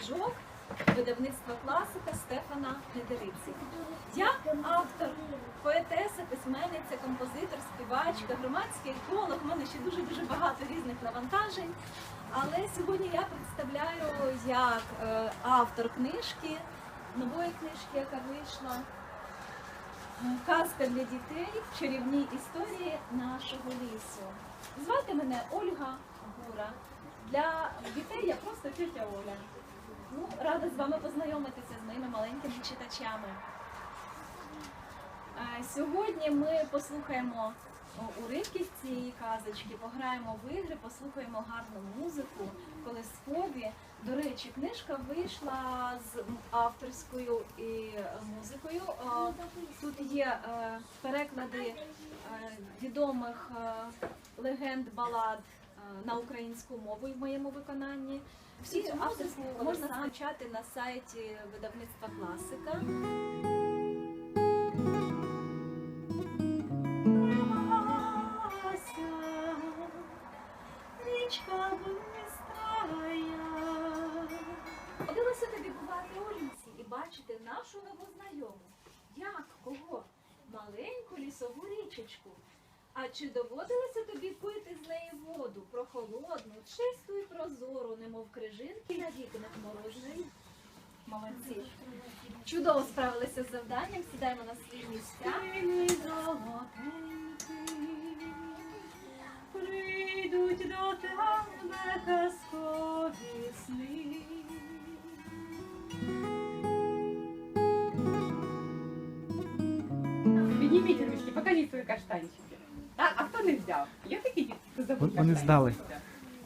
книжок видавництва класика Стефана Гедериці. Я автор, поетеса, письменниця, композитор, співачка, громадський еколог. У мене ще дуже дуже багато різних навантажень. Але сьогодні я представляю як е, автор книжки, нової книжки, яка вийшла. е, Казка для дітей, чарівні історії нашого лісу. Звати мене Ольга Гура. Для дітей я просто тетя Оля. Ну, рада з вами познайомитися з моїми маленькими читачами. Е, Сьогодні ми послухаємо уривки з цієї казочки, пограємо в ігри, послухаємо гарну музику, колискові. До речі, книжка вийшла з авторською і музикою. Е, Тут є е, переклади відомих легенд балад на українську мову і в моєму виконанні. Всі цю авторську можна скачати на сайті видавництва класика. Річка бистрая. Довелося тобі бувати у лісі і бачити нашу нову знайому. Як кого? Маленьку лісову річечку. А чи доводилося тобі пити з неї воду прохолодну, чисту і прозору, немов крижинки на вікнах морозної? Молодці. Чудово справилися з завданням, сідаємо на свої місця. Прийдуть до тебе казкові сни. Підніміть ручки, покажіть свої каштанчики. Так, а хто не взяв? Є такі дітки, хто забув Вони здали.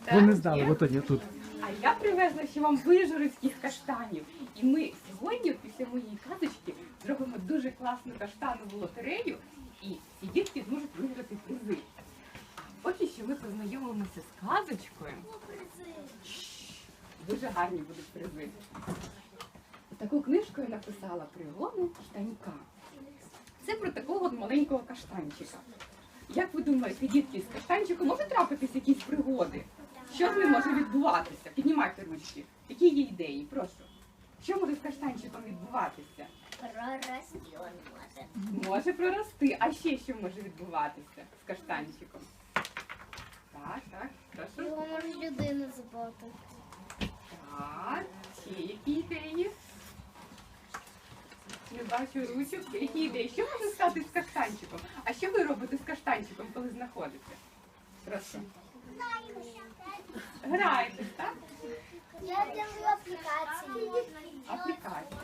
Так, Вони здали, от тоді тут. А я привезла ще вам вижурицьких каштанів. І ми сьогодні, після моєї казочки, зробимо дуже класну каштанову лотерею, і ці дітки зможуть виграти призи. Поки що ми познайомимося з казочкою. Дуже гарні будуть призи. Таку книжку я написала пригоди штанька. Це про такого от маленького каштанчика. Як ви думаєте, дітки, з каштанчиком може трапитись якісь пригоди? Що з ним може відбуватися? Піднімайте ручки. Які є ідеї? Прошу. Що може з каштанчиком відбуватися? Прорости он может. Може прорости. А ще що може відбуватися з каштанчиком? Так, так, прошу. Його може людина забрати. Так, ще які ідеї? Не бачу ручок. Які ідеї? Що може стати з каштанчиком? А що ви робите з каштанчиком, коли знаходите? Прошу. Граєтесь, так? Я держу аплікації. Аплікації.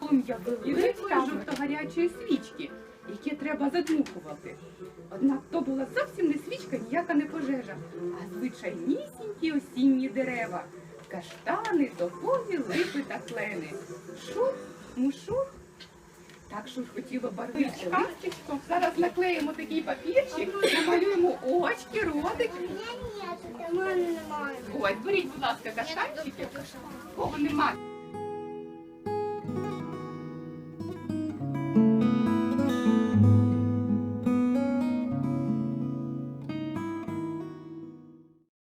Полум'я великої жовто-гарячої свічки, яке треба задмухувати. Однак то була зовсім не свічка, ніяка не пожежа, а звичайнісінькі осінні дерева. Каштани, тополі, липи та клени. Шух, мушух. Так що хотіла барвичка. Зараз наклеїмо такий папірчик, намалюємо очки, ротик. Ось, беріть, будь ласка, каштанчики. Кого немає.